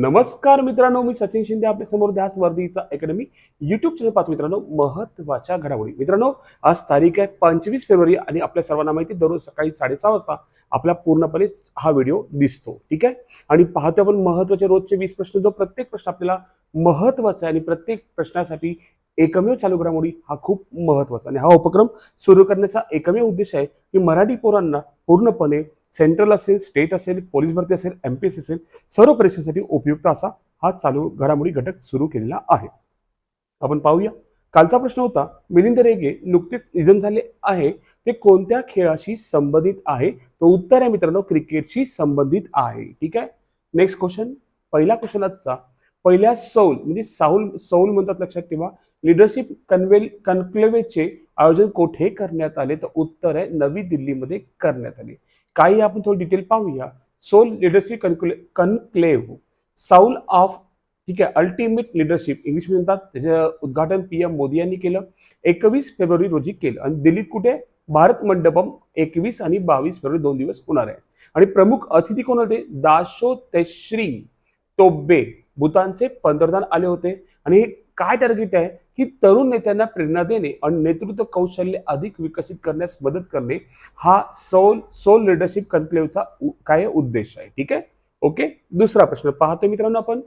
नमस्कार मित्रांनो मी सचिन शिंदे आपल्यासमोर ध्यास वर्धीचा अकॅडमी युट्यूब चॅनल पाहतो. मित्रांनो महत्त्वाच्या घडामोडी. मित्रांनो आज तारीख आहे पंचवीस फेब्रुवारी आणि आपल्या सर्वांना माहिती दररोज सकाळी साडेसहा वाजता आपला पूर्णपणे हा व्हिडिओ दिसतो. ठीक आहे? आणि पाहतो आपण महत्त्वाचे रोजचे वीस प्रश्न. जो प्रत्येक प्रश्न आपल्याला महत्त्वाचा आहे आणि प्रत्येक प्रश्नासाठी एकमेव चालू घडामोडी हा खूप महत्त्वाचा आणि हा उपक्रम सुरू करण्याचा एकमेव उद्देश आहे की मराठी पोरांना पूर्णपणे सेंट्रल असेल स्टेट असेल पोलीस भरती असेल एम पी एस असेल सर्व परीक्षेसाठी उपयुक्त असा हा चालू घडामोडी घटक सुरू केलेला आहे. आपण पाहूया. कालचा प्रश्न होता मिलिंद रेगे नुकतेच निधन झाले आहे ते कोणत्या खेळाशी संबंधित आहे? तो उत्तर आहे मित्रांनो क्रिकेटशी संबंधित आहे. ठीक आहे? नेक्स्ट क्वेश्चन पहिला क्वेश्चन आजचा. पहिल्या सौल म्हणजे साऊल सौल म्हणतात लक्षात ठेवा. लिडरशिप कन्वेल कन्क्लेवेचे आयोजन कोठे करण्यात आले? तर उत्तर आहे नवी दिल्लीमध्ये करण्यात आले. काही आपण थोडं डिटेल पाहूया. Soul leadership conclave conclave soul of ठीक आहे अल्टिमेट लिडरशिप इंग्लिश म्हणतात त्याचं उद्घाटन पी एम मोदी यांनी केलं. एकवीस फेब्रुवारी रोजी केलं. आणि दिल्लीत कुठे? भारत मंडपम एकवीस आणि बावीस फेब्रुवारी दोन दिवस होणार आहे. आणि प्रमुख अतिथी कोण होते? दाशो तेश्री टोब्बे भूतानचे पंतप्रधान आले होते. आणि हे काय टार्गेट आहे? की तरुण नेत्यांना प्रेरणा देणे आणि नेतृत्व कौशल्य अधिक विकसित करण्यास मदत करणे हा सोल सोल लिडरशिप कन्क्लेव्हचा काय उद्देश आहे. ठीक आहे? ओके दुसरा प्रश्न पाहतो मित्रांनो आपण.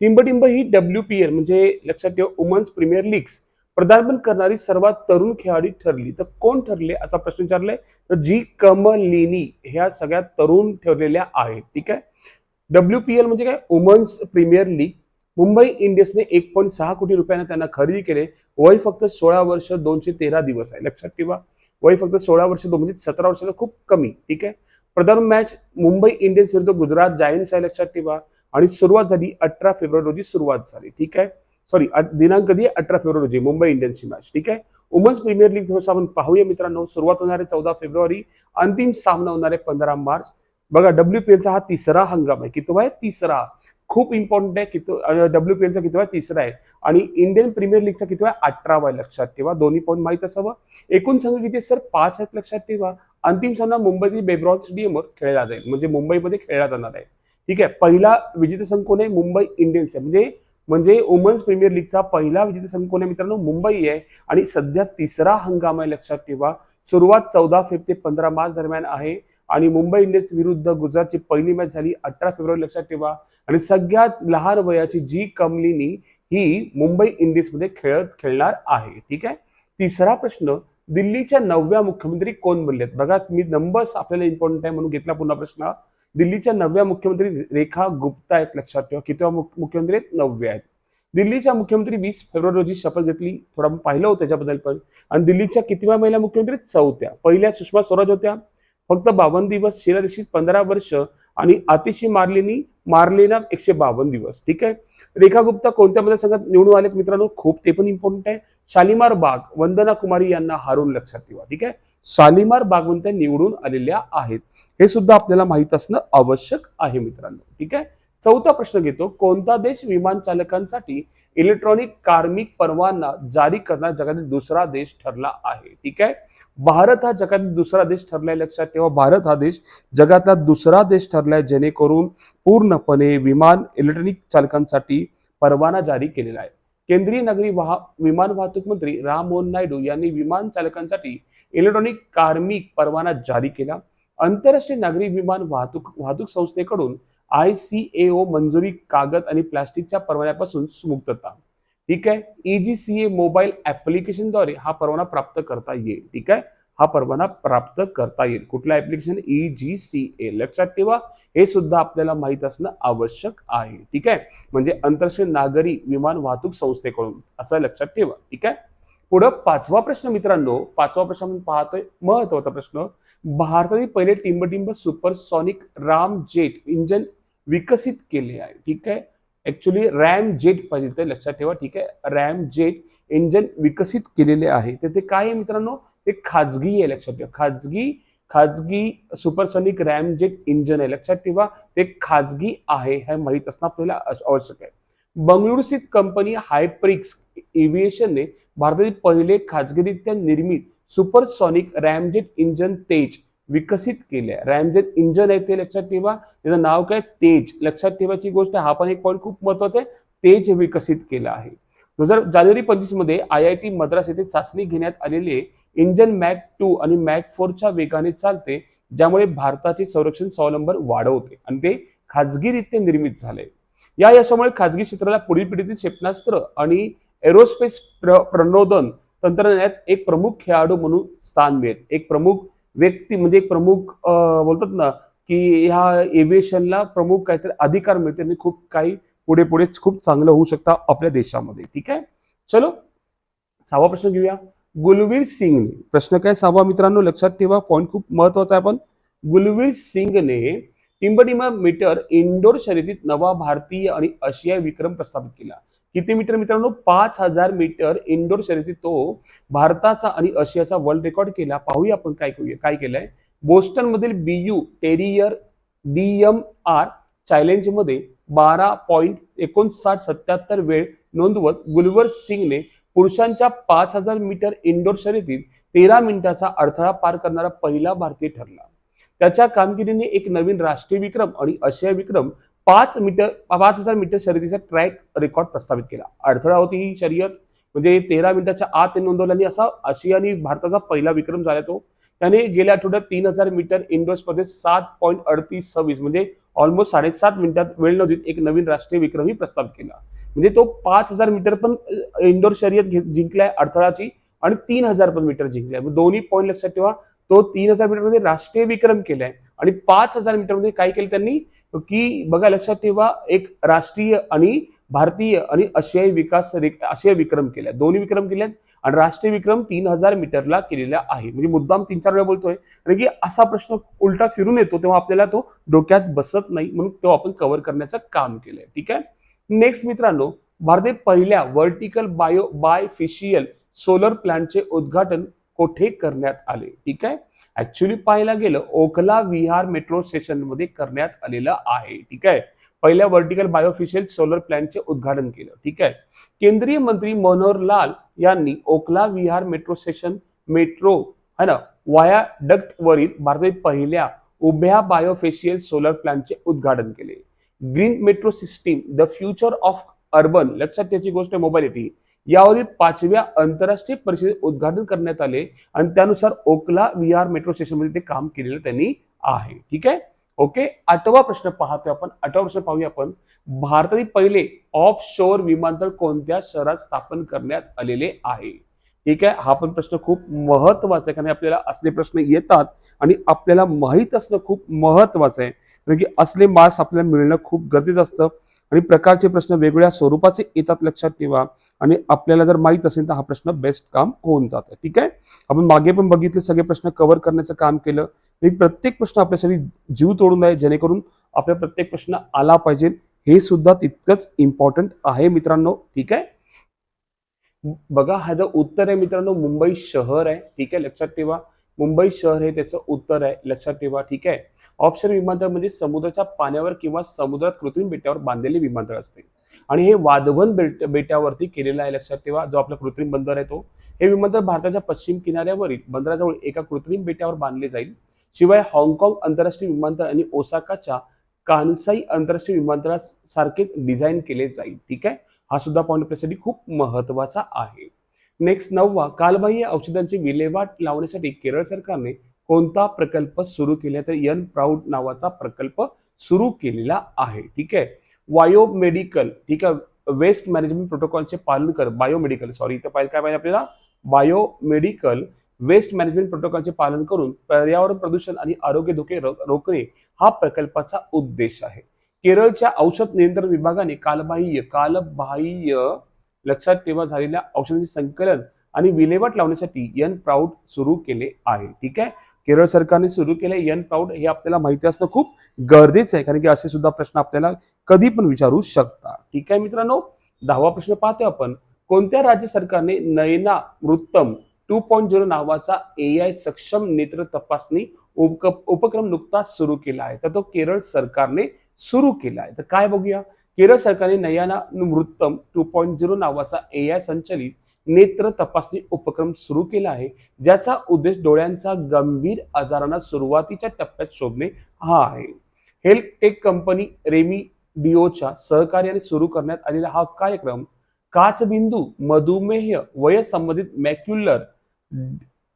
टिंबटिंब ही डब्ल्यू पी एल म्हणजे लक्षात ठेवा वुमन्स प्रीमियर लीग्स प्रदान करणारी सर्वात तरुण खेळाडू ठरली. तर कोण ठरले? असा प्रश्न विचारलाय. तर जी कमलिनी ह्या सगळ्यात तरुण ठरलेल्या आहेत. ठीक आहे? डब्ल्यू पी एल म्हणजे काय? वुमन्स प्रीमियर लीग मुंबई इंडियन्सने एक पॉईंट सहा कोटी रुपयांना त्यांना खरेदी केले. वय फक्त सोळा वर्ष दोनशे तेरा दिवस आहे. लक्षात ठेवा. वय फक्त सोळा वर्ष दोन म्हणजे सतरा वर्षाला खूप कमी ठीक आहे? प्रथम मॅच मुंबई इंडियन्स विरुद्ध गुजरात जायंट्स आहे लक्षात ठेवा. आणि सुरुवात झाली अठरा फेब्रुवारी रोजी सुरुवात झाली ठीक आहे? सॉरी दिनांक कधी अठरा फेब्रुवारी रोजी मुंबई इंडियन्सची मॅच ठीक आहे? वुमन्स प्रीमियर लीग थोडंसं आपण पाहूया मित्रांनो. सुरुवात होणार आहे चौदा फेब्रुवारी. अंतिम सामना होणार आहे पंधरा मार्च. बघा डब्ल्यू पी एलचा हा तिसरा हंगाम आहे. किती आहे तिसरा. खूप इम्पॉर्टंट आहे किती डब्ल्यू पी एलचा कितवा तिसरा आहे. आणि इंडियन प्रीमियर लीगचा कितवा आहे? अठरावा आहे लक्षात ठेवा. दोन्ही पॉईंट माहीत असावं. एकूण संघ किती सर? पाच आहेत लक्षात ठेवा. अंतिम सामना मुंबईतील बेब्रॉन स्टेडियमवर खेळला जाईल. म्हणजे मुंबईमध्ये खेळला जाणार आहे. ठीक आहे? पहिला विजेता संघ कोण आहे? मुंबई इंडियन्स आहे. म्हणजे म्हणजे वुमन्स प्रीमियर लीगचा पहिला विजेता संघ कोण आहे मित्रांनो? मुंबई आहे. आणि सध्या तिसरा हंगाम आहे लक्षात ठेवा. सुरुवात चौदा फेब ते पंधरा मार्च दरम्यान आहे. आणि मुंबई इंडियन्स विरुद्ध गुजरातची पहिली मॅच झाली अठरा फेब्रुवारी. लक्षात ठेवा. आणि सगळ्यात लहान वयाची जी कमलिनी ही मुंबई इंडियन्समध्ये खेळत खेळणार आहे. ठीक आहे? तिसरा प्रश्न दिल्लीच्या नवव्या मुख्यमंत्री कोण बनलेत बघा मी नंबर्स आपल्याला इम्पॉर्टंट आहे म्हणून घेतला पुन्हा प्रश्न. दिल्लीच्या नवव्या मुख्यमंत्री रेखा गुप्ता आहेत लक्षात ठेवा. कितव्या मुख्यमंत्री आहेत? नवव्या आहेत. दिल्लीच्या मुख्यमंत्री वीस फेब्रुवारी रोजी शपथ घेतली. थोडा पाहिलं होतं त्याच्याबद्दल पण. आणि दिल्लीच्या कितव्या महिला मुख्यमंत्री? चौथ्या. पहिल्या सुषमा स्वराज होत्या. फक्त बावन्न दिवस शीला दीक्षित पंधरा वर्ष आणि अतिशी मार्लिनी मारलेला एकशे बावन्न दिवस. ठीक आहे? रेखा गुप्ता कोणत्या मतदारसंघात निवडून आलेत मित्रांनो? खूप ते पण इम्पॉर्टंट आहे. शालिमार बाग वंदना कुमारी यांना हारून लक्षात ठेवा. ठीक आहे? शालिमार बागवंत निवडून आलेल्या आहेत. हे सुद्धा आपल्याला माहीत असणं आवश्यक आहे मित्रांनो. ठीक आहे? चौथा प्रश्न घेतो. कोणता देश विमान चालकांसाठी इलेक्ट्रॉनिक कार्मिक परवाना जारी करणारा जगातील दुसरा देश ठरला आहे? ठीक आहे? भारत हा जगातील दुसरा देश ठरलाय लक्षात ठेवा. भारत हा देश जगातला दुसरा देश ठरलाय जेणेकरून पूर्णपणे विमान इलेक्ट्रॉनिक चालकांसाठी परवाना जारी केलेला आहे. केंद्रीय नगरी वाह विमान वाहतूक मंत्री राम मोहन नायडू यांनी विमान चालकांसाठी इलेक्ट्रॉनिक कार्मिक परवाना जारी केला. आंतरराष्ट्रीय नागरी विमान वाहतूक वाहतूक संस्थेकडून आय सी ए ओ मंजुरी कागद आणि प्लास्टिकच्या परवान्यापासून मुक्तता ठीक आहे? एजीसीए मोबाईल ऍप्लिकेशनद्वारे हा परवाना प्राप्त करता येईल. ठीक आहे? हा परवाना प्राप्त करता येईल. कुठला application E G C A लक्षात ठेवा. हे सुद्धा आपल्याला माहीत असणं आवश्यक आहे. ठीक आहे? म्हणजे आंतरराष्ट्रीय नागरी विमान वाहतूक संस्थेकडून. असं लक्षात ठेवा. ठीक आहे? पुढं पाचवा प्रश्न मित्रांनो. पाचवा प्रश्न आपण पाहतोय. महत्त्वाचा प्रश्न. भारतातील पहिले टिंबटिंब सुपरसॉनिक राम जेट इंजन विकसित केले आहे. ठीक आहे? ऍक्च्युली रॅम जेट पाहिजे ते लक्षात ठेवा ठीक आहे? रॅम जेट इंजन विकसित केलेले आहे. तर ते काय आहे मित्रांनो? ते खाजगी आहे लक्षात ठेवा. खाजगी खाजगी सुपरसॉनिक रॅम जेट इंजन आहे. लक्षात ठेवा ते खाजगी आहे हे माहीत असणं आपल्याला आवश्यक आहे. बंगळुरू स्थित कंपनी हायप्रिक्स एव्हिएशनने भारतातील पहिले खाजगीरित्या निर्मित सुपरसॉनिक रॅमजेट इंजन तेज विकसित केल्या रॅमजेट इंजन आहे ते लक्षात ठेवा. त्याचं नाव काय? तेज. लक्षात ठेवायची गोष्ट हा पण एक पॉईंट खूप महत्त्वाचा आहे. तेज विकसित केला आहे. दोन हजार जानेवारी पंचवीसमध्ये आय आय टी मद्रास येथे चाचणी घेण्यात आलेले इंजन मॅक टू आणि मॅक फोरच्या वेगाने चालते ज्यामुळे भारताचे संरक्षण स्वावलंबन वाढवते आणि ते खाजगीरित्या निर्मित झाले या यशामुळे खाजगी क्षेत्राला पुढील पिढीतील क्षेपणास्त्र आणि एरोस्पेस प्र प्रणोदन तंत्रज्ञानात एक प्रमुख खेळाडू म्हणून स्थान मिळेल. एक प्रमुख व्यक्ती म्हणजे एक प्रमुख बोलतात ना की ह्या एव्हिएशनला प्रमुख काहीतरी अधिकार मिळते आणि खूप काही पुढे पुढे खूप चांगलं होऊ शकतं आपल्या देशामध्ये. ठीक आहे? चलो सहावा प्रश्न घेऊया. गुलवीर सिंगने प्रश्न काय सहावा मित्रांनो? लक्षात ठेवा पॉईंट खूप महत्त्वाचा आहे आपण गुलवीर सिंगने टिंबटिमा मीटर इंडोर शर्यतीत नवा भारतीय आणि आशियाई विक्रम प्रस्थापित केला. किती मीटर? मित्रांनो पाच हजार मीटर इंडोर शर्यतीत तो भारताचा आणि आशियाचा वर्ल्ड रेकॉर्ड केला. पाहूया आपण काय करूया काय केलंय. बोस्टन मधील बीयू टेरियर डीएम आर चॅलेंजमध्ये बारा पॉईंट एकोणसाठ सत्याहत्तर वेळ नोंदवत गुलवर सिंगने पुरुषांच्या पाच हजार मीटर इंडोर शर्यतीत तेरा मिनिटाचा अडथळा पार करणारा पहिला भारतीय ठरला. त्याच्या कामगिरीने एक नवीन राष्ट्रीय विक्रम आणि आशिया विक्रम पाच मीटर पाच हजार मीटर शर्यतीचा ट्रॅक रेकॉर्ड प्रस्थापित केला. अडथळा होती ही शर्यत. म्हणजे तेरा मिनिटाच्या आत ते आणि असा आशियानी भारताचा पहिला विक्रम झाला तो. त्याने गेल्या आठवड्यात तीन हजार मीटर इंडोर स्पर्धेत सात पॉईंट अडतीस सव्वीस म्हणजे ऑलमोस्ट साडेसात मिनिटात वेळ नव्हती एक नवीन राष्ट्रीय विक्रमही प्रस्थापित केला. म्हणजे तो पाच हजार मीटर पण इंडोर शर्यत जिंकलाय अडथळाची आणि तीन हजार पण मीटर जिंकलाय. मग दोन्ही पॉईंट लक्षात ठेवा. तो तीन हजार मीटरमध्ये राष्ट्रीय विक्रम केलाय आणि पाच हजार मीटरमध्ये काय केलं त्यांनी? की बघा लक्षात ठेवा एक राष्ट्रीय आणि भारतीय आणि आशियाई विकास रे- आशियाई विक्रम केल्या. दोन्ही विक्रम केल्यात आणि राष्ट्रीय विक्रम तीन हजार मीटरला केलेला आहे. म्हणजे मुद्दाम तीन चार वेळा बोलतोय. कारण की असा प्रश्न उलटा फिरून येतो तेव्हा आपल्याला तो डोक्यात बसत नाही म्हणून तो आपण कव्हर करण्याचं काम केलंय. ठीक आहे? नेक्स्ट मित्रांनो भारतात पहिल्या वर्टिकल बायो बायफिशियल सोलर प्लांटचे उद्घाटन कोठे करण्यात आले? ठीक आहे? ऍक्च्युली पाहायला गेलं ओखला विहार मेट्रो स्टेशनमध्ये करण्यात आलेलं आहे. ठीक आहे? पहिल्या वर्टिकल बायोफिशियल सोलर प्लॅनचे उद्घाटन केलं. ठीक आहे? केंद्रीय मंत्री मनोहर लाल यांनी Okhla Vihar metro station metro है ना वाया डक्ट वरील भारतातील पहिल्या उभ्या बायोफेशियल सोलर प्लॅनचे उद्घाटन केले. Green metro system the future of urban लक्षात त्याची गोष्ट मोबाईल येते यावरील पाचव्या आंतरराष्ट्रीय परिषदेत उद्घाटन करण्यात आले आणि त्यानुसार ओकला विहार मेट्रो स्टेशनमध्ये ते काम केलेलं त्यांनी आहे. ठीक आहे? ओके? आठवा प्रश्न पाहतोय आपण. आठवा प्रश्न पाहूया आपण. भारतातील पहिले ऑफ शोअर विमानतळ कोणत्या शहरात स्थापन करण्यात आलेले आहे? ठीक आहे? हा पण प्रश्न खूप महत्त्वाचा आहे कारण आपल्याला असले प्रश्न येतात आणि आपल्याला माहीत असणं खूप महत्वाचं आहे. कारण की असले मार्क्स आपल्याला मिळणं खूप गरजेचं असतं. आणि प्रकारचे प्रश्न वेगवेगळ्या स्वरूपाचे येतात लक्षात ठेवा. आणि आपल्याला जर माहीत असेल तर हा प्रश्न बेस्ट काम होऊन जातं. ठीक आहे? आपण मागे पण बघितले सगळे प्रश्न कव्हर करण्याचं काम केलं. प्रत्येक प्रश्न आपल्यासाठी जीव तोडून आहे जेणेकरून आपल्या प्रत्येक प्रश्न आला पाहिजे. हे सुद्धा तितकंच इम्पॉर्टंट आहे मित्रांनो. ठीक आहे? बघा हा जो उत्तर आहे मित्रांनो मुंबई शहर आहे. ठीक आहे? लक्षात ठेवा. मुंबई शहर हे त्याचं उत्तर आहे. लक्षात ठेवा. ठीक आहे? ऑप्शन विमानतळ म्हणजे समुद्राच्या पाण्यावर किंवा समुद्रात कृत्रिम बेटावर बांधलेले विमानतळ असते. आणि हे वाधवन बेट बेटावरती केलेलं आहे लक्षात ठेवा जो आपला कृत्रिम बंदर आहे तो. हे विमानतळ भारताच्या पश्चिम किनाऱ्यावरील बंदराजवळ एका कृत्रिम बेटावर बांधले जाईल. शिवाय हाँगकाँग आंतरराष्ट्रीय विमानतळ आणि ओसाकाच्या कानसाई आंतरराष्ट्रीय विमानतळासारखेच डिझाईन केले जाईल. ठीक आहे? हा सुद्धा पॉईंट आपल्यासाठी खूप महत्त्वाचा आहे. नेक्स्ट नववा कालबाह्य औषधांची विल्हेवाट लावण्यासाठी केरळ सरकारने कोणता प्रकल्प सुरू केला तर यन प्राऊड नावाचा प्रकल्प सुरू केलेला आहे. ठीक आहे? बायोमेडिकल ठीक आहे? वेस्ट मॅनेजमेंट प्रोटोकॉलचे पालन कर. बायोमेडिकल सॉरी इथं पाहिजे काय पाहिजे आपल्याला? बायोमेडिकल वेस्ट मॅनेजमेंट प्रोटोकॉलचे पालन करून पर्यावरण प्रदूषण आणि आरोग्य धोके रोखणे हा प्रकल्पाचा उद्देश आहे. केरळच्या औषध नियंत्रण विभागाने कालबाह्य कालबाह्य लक्षात ठेवा झालेल्या औषधांचे संकलन आणि विल्हेवाट लावण्यासाठी यन प्राऊड सुरू केले आहे. ठीक आहे? केरळ सरकारने सुरू केले यन प्राऊड हे आपल्याला माहिती असणं खूप गरजेचं आहे कारण की असे सुद्धा प्रश्न आपल्याला कधी पण विचारू शकता. ठीक आहे मित्रांनो? दहावा प्रश्न पाहतो आपण. कोणत्या राज्य सरकारने Nayana Vrittam two point zero नावाचा ए आय सक्षम नेत्र तपासणी उप उपक्रम नुकताच सुरू केला आहे? तर तो केरळ सरकारने सुरू केला आहे. तर काय बघूया? केरळ सरकारने Nayana Vrittam two point zero नावाचा ए आय संचलित नेत्र तपासणी उपक्रम सुरू केला आहे ज्याचा उद्देश डोळ्यांचा गंभीर आजारांना सुरुवातीच्या टप्प्यात शोधणे हा आहे. हेल्थ टेक कंपनी रेमी डिओच्या सहकार्याने सुरू करण्यात आलेला हा कार्यक्रम काचबिंदू मधुमेह वयसंबंधित मॅक्युलर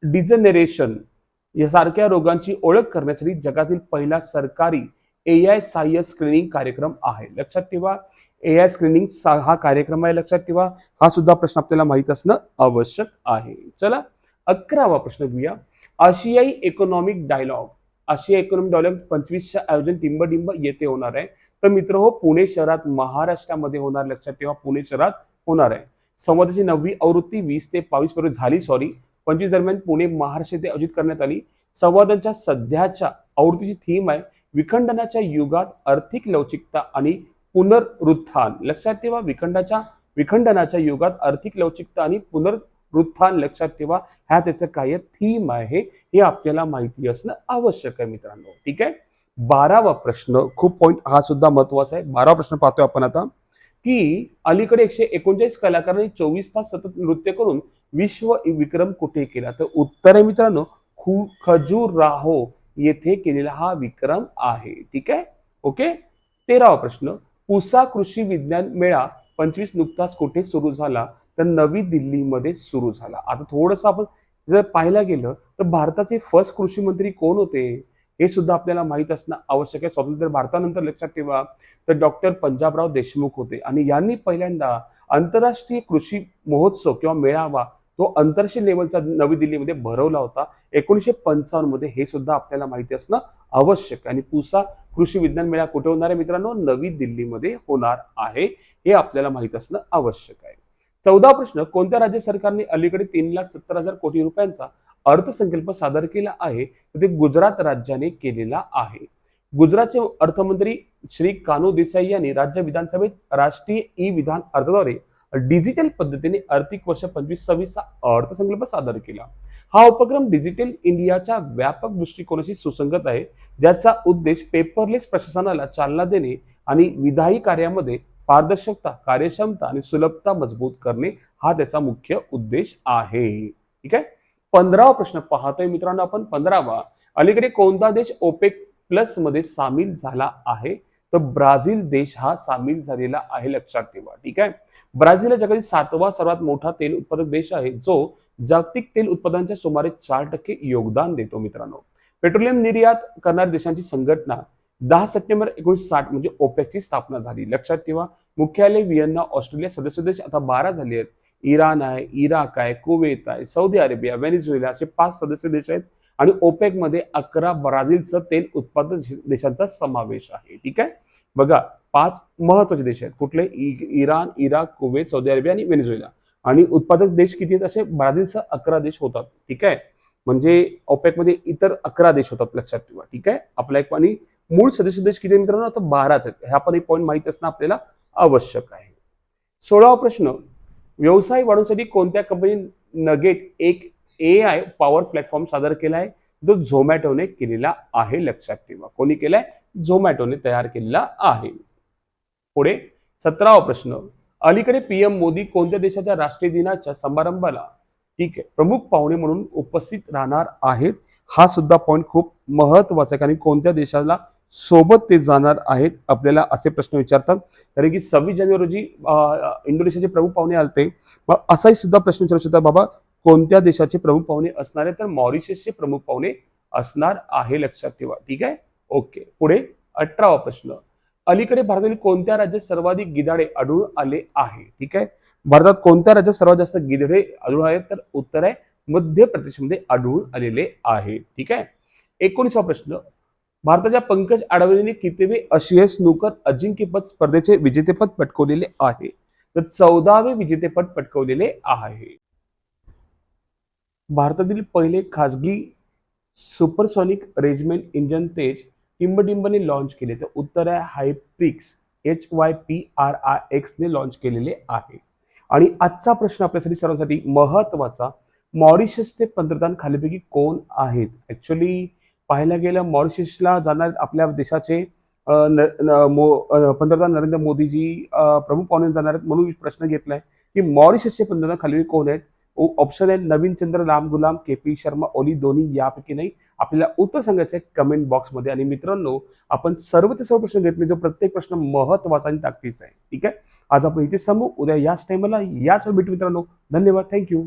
डिजनरेशन यासारख्या रोगांची ओळख करण्यासाठी जगातील पहिला सरकारी ए आय सहाय्य स्क्रीनिंग कार्यक्रम आहे. लक्षात ठेवा ए आय स्क्रीनिंग हा कार्यक्रम आहे लक्षात ठेवा. हा सुद्धा प्रश्न आपल्याला माहीत असणं आवश्यक आहे. चला अकरावा प्रश्न घेऊया. आशियाई इकॉनॉमिक डायलॉग आशिया इकॉनॉमिक डायलॉग पंचवीसच्या आयोजन टिंबडिंब येथे होणार आहे. तर मित्र हो पुणे शहरात महाराष्ट्रामध्ये होणार लक्षात ठेवा पुणे शहरात होणार आहे. संवादाची नववी आवृत्ती वीस ते बावीस पर्यंत झाली सॉरी पंचवीस दरम्यान पुणे महाराष्ट्र येथे आयोजित करण्यात आली. संवादांच्या सध्याच्या आवृत्तीची थीम आहे. विखंडनाच्या युगात आर्थिक लवचिकता आणि पुनरुत्थान. लक्षात ठेवा विखंडाच्या विखंडनाच्या युगात आर्थिक लवचिकता आणि पुनरुत्थान. लक्षात ठेवा ह्या त्याचं काय थीम आहे हे आपल्याला माहिती असणं आवश्यक आहे मित्रांनो. ठीक आहे? बारावा प्रश्न खूप पॉईंट हा सुद्धा महत्त्वाचा आहे. बारावा प्रश्न पाहतोय आपण आता की अलीकडे एकशे एकोणचाळीस कलाकारांनी चोवीस तास सतत नृत्य करून विश्व विक्रम कुठे केला? तर उत्तर आहे मित्रांनो खु खजुराहो येथे केलेला हा विक्रम आहे. ठीक आहे? ओके? तेरावा प्रश्न. पुसा कृषी विज्ञान मेळा पंचवीस नुकताच कुठे सुरू झाला? तर नवी दिल्लीमध्ये सुरू झाला. आता थोडंसं आपण जर पाहायला गेलं तर भारताचे फर्स्ट कृषी मंत्री कोण होते? हे सुद्धा आपल्याला माहीत असणं आवश्यक आहे. स्वातंत्र्य भारतानंतर लक्षात ठेवा. तर डॉक्टर पंजाबराव देशमुख होते. आणि यांनी पहिल्यांदा आंतरराष्ट्रीय कृषी महोत्सव किंवा मेळावा तो आंतरराष्ट्रीय लेवलचा नवी दिल्लीमध्ये भरवला होता. एकोणीसशे पंचावन्नमध्ये हे सुद्धा आपल्याला माहिती असणं आवश्यक आहे. आणि पुसा कृषी विज्ञान मेळा कुठे होणार आहे मित्रांनो? नवी दिल्लीमध्ये होणार आहे. हे आपल्याला माहीत असणं आवश्यक आहे. चौदा प्रश्न कोणत्या राज्य सरकारने अलीकडे तीन लाख सत्तर हजार कोटी रुपयांचा अर्थसंकल्प सादर केला आहे? तर ते गुजरात राज्याने केलेला आहे. गुजरातचे अर्थमंत्री श्री कानू देसाई यांनी राज्य विधानसभेत राष्ट्रीय ई विधान अर्जाद्वारे डिजिटल पद्धतीने आर्थिक वर्ष पंचवीस सव्वीसचा अर्थसंकल्प सादर केला. हा उपक्रम डिजिटल इंडियाच्या व्यापक दृष्टिकोनाशी सुसंगत आहे ज्याचा उद्देश पेपरलेस प्रशासनाला चालना देणे आणि विधायी कार्यामध्ये पारदर्शकता कार्यक्षमता आणि सुलभता मजबूत करणे हा त्याचा मुख्य उद्देश आहे. ठीक आहे? पंधरावा प्रश्न पाहतोय मित्रांनो आपण. पंधरावा अलीकडे कोणता देश ओपेक प्लसमध्ये सामील झाला आहे? तर ब्राझील देश हा सामील झालेला आहे लक्षात ठेवा. ठीक आहे? ब्राझील हा जगातील सातवा सर्वात मोठा तेल उत्पादक देश आहे जो जागतिक तेल उत्पादनाच्या सुमारे चार टक्के योगदान देतो मित्रांनो. पेट्रोलियम निर्यात करणाऱ्या देशांची संघटना दहा सप्टेंबर एकोणीसशे साठ म्हणजे ओपेकची स्थापना झाली. लक्षात ठेवा मुख्यालय व्हिएन्ना ऑस्ट्रेलिया सदस्य देश आता बारा झाले आहेत. इराण आहे इराक आहे कुवेत आहे सौदी अरेबिया व्हेनेझुएला असे पाच सदस्य देश आहेत आणि ओपेकमध्ये अकरा ब्राझीलचं तेल उत्पादक देशांचा समावेश आहे. ठीक आहे? बघा पाच महत्त्वाचे देश आहेत. कुठले? इ- Iran Iraq Kuwait Saudi Arabia आणि व्हेनेझुएला. आणि उत्पादक देश किती आहेत? असे ब्राझीलसह अकरा देश होतात. ठीक आहे? म्हणजे ओपेकमध्ये इतर अकरा देश होतात लक्षात ठेवा. ठीक आहे? आपला एक आणि मूळ सदस्य देश किती मित्रांनो? आता बाराच आहेत. ह्या पण एक पॉईंट माहिती असणं आपल्याला आवश्यक आहे. सोळावा प्रश्न. व्यवसाय वाढवण्यासाठी कोणत्या कंपनी नगेट एक ए आय पॉवर प्लॅटफॉर्म सादर केला आहे जो झोमॅटोने केलेला आहे. लक्षात ठेवा. कोणी केलाय? झोमॅटोने तयार केलेला आहे. पुढे सतरावा प्रश्न. अलीकडे पीएम मोदी कोणत्या देशाच्या राष्ट्रीय दिनाच्या समारंभाला? ठीक आहे. प्रमुख पाहुणे म्हणून उपस्थित राहणार आहेत. हा सुद्धा पॉईंट खूप महत्त्वाचा आहे कारण कोणत्या देशाला सोबत ते जाणार आहेत आपल्याला असे प्रश्न विचारतात. कारण की सव्वीस जानेवारी रोजी इंडोनेशियाचे प्रमुख पाहुणे आलते. मग असाही सुद्धा प्रश्न विचारू शकता बाबा कोणत्या देशाचे प्रमुख पाहुणे असणार आहे तर मॉरिशसचे प्रमुख पाहुणे असणार आहे लक्षात ठेवा. ठीक आहे? ओके. पुढे अठरावा प्रश्न. अलीकडे भारतातील कोणत्या राज्यात सर्वाधिक गिधाडे आढळून आले आहे? ठीक आहे. भारतात कोणत्या राज्यात सर्वात जास्त गिधडे आढळून आले? तर उत्तर आहे मध्य प्रदेशमध्ये आढळून आलेले आहे. ठीक आहे. एकोणीसावा प्रश्न. भारताच्या पंकज आडवणीने कितीवे आशिया स्नूकर अजिंक्यपद स्पर्धेचे विजेतेपद पटकवलेले आहे? तर चौदावे विजेतेपद पटकवलेले आहे. भारतातील पहिले खासगी सुपरसॉनिक रेजिमेंट इंजन तेज टिंबटिंबने लॉन्च केले. तर उत्तर आहे Hyprix H Y P R I एक्सने launch केलेले आहे. आणि आजचा प्रश्न आपल्यासाठी सर्वांसाठी महत्त्वाचा मॉरिशसचे पंतप्रधान खालीपैकी कोण आहेत? ॲक्च्युली पाहायला गेलं मॉरिशसला जाणार आपल्या देशाचे न- मो- पंतप्रधान नरेंद्र मोदीजी प्रमुख पाहुणे जाणार आहेत म्हणून प्रश्न घेतलाय की मॉरिशसचे पंतप्रधान खालीपैकी कोण आहेत? ऑप्शन आहे नवीन चंद्र Ramgoolam K P Sharma Oli दोन्ही यापैकी नाही. आपल्याला उत्तर सांगायचं आहे कमेंट बॉक्समध्ये आणि मित्रांनो आपण सर्व ते सर्व प्रश्न घेतले जो प्रत्येक प्रश्न महत्त्वाचा आणि ताकदीचा आहे. ठीक आहे? आज आपण इथे समू उद्या याच टाइमला याच वेळ भेटू मित्रांनो. धन्यवाद. थँक्यू